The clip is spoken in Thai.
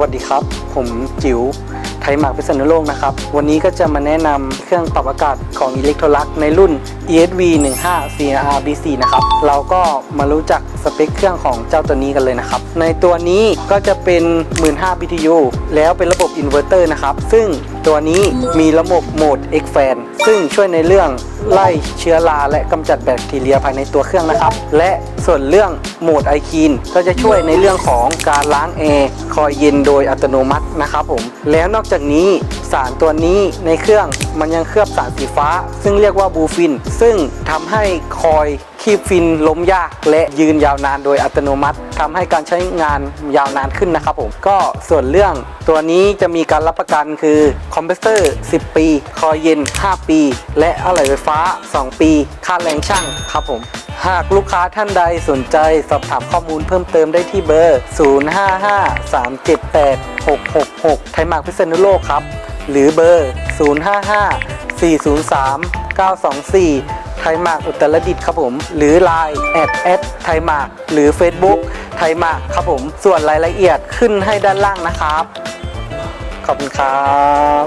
วัสดีครับ ผมจิ๋วไทยหมากพิษณุโลกนะครับ วันนี้ก็จะมาแนะนำเครื่องปรับอากาศของ e l e c t r o l u x ในรุ่น ESV 15 CR BC นะครับ เราก็มารู้จักสเปคเครื่องของเจ้าตัวนี้กันเลยนะครับ ในตัวนี้ก็จะเป็น 15 BTU แล้วเป็นระบบอินเวอร์เตอร์นะครับ ซึ่งตัวนี้มีระบบโหมด X Fan ซึ่งช่วยในเรื่อง ไล่เชื้อราและกำจัดแบคทีเรียภายในตัวเครื่องนะครับ และส่วนเรื่องโหมดไอคีนก็จะช่วยในเรื่องของการล้างแอร์คอยเย็นโดยอัตโนมัตินะครับผมแล้วนอกจากนี้ สารตัวนี้ในเครื่องมันยังเคลือบสารสีฟ้า ซึ่งเรียกว่าบูฟิน ซึ่งทำให้คอยคีบฟินล้มยาก และยืนยาวนานโดยอัตโนมัติทำให้การใช้งานยาวนานขึ้นนะครับผมก็ส่วนเรื่องตัวนี้จะมีการรับประกันคือคอมเพรสเซอร์ 10 ปี คอยเย็น 5 ปี และอะไหล่ไฟฟ้า 2 ปี ค่าแรงช่างครับผมหากลูกค้าท่านใดสนใจสอบถามข้อมูลเพิ่มเติมได้ที่เบอร์ 055 378 666 ไทยหมากพิษณุโลกครับ หรือเบอร์ 055403924 ไทยมากอุตรดิตถ์ครับผม หรือ Line แอดแอดไทยมากหรือ Facebook ไทยมากครับผม ส่วนรายละเอียดขึ้นให้ด้านล่างนะครับ ขอบคุณครับ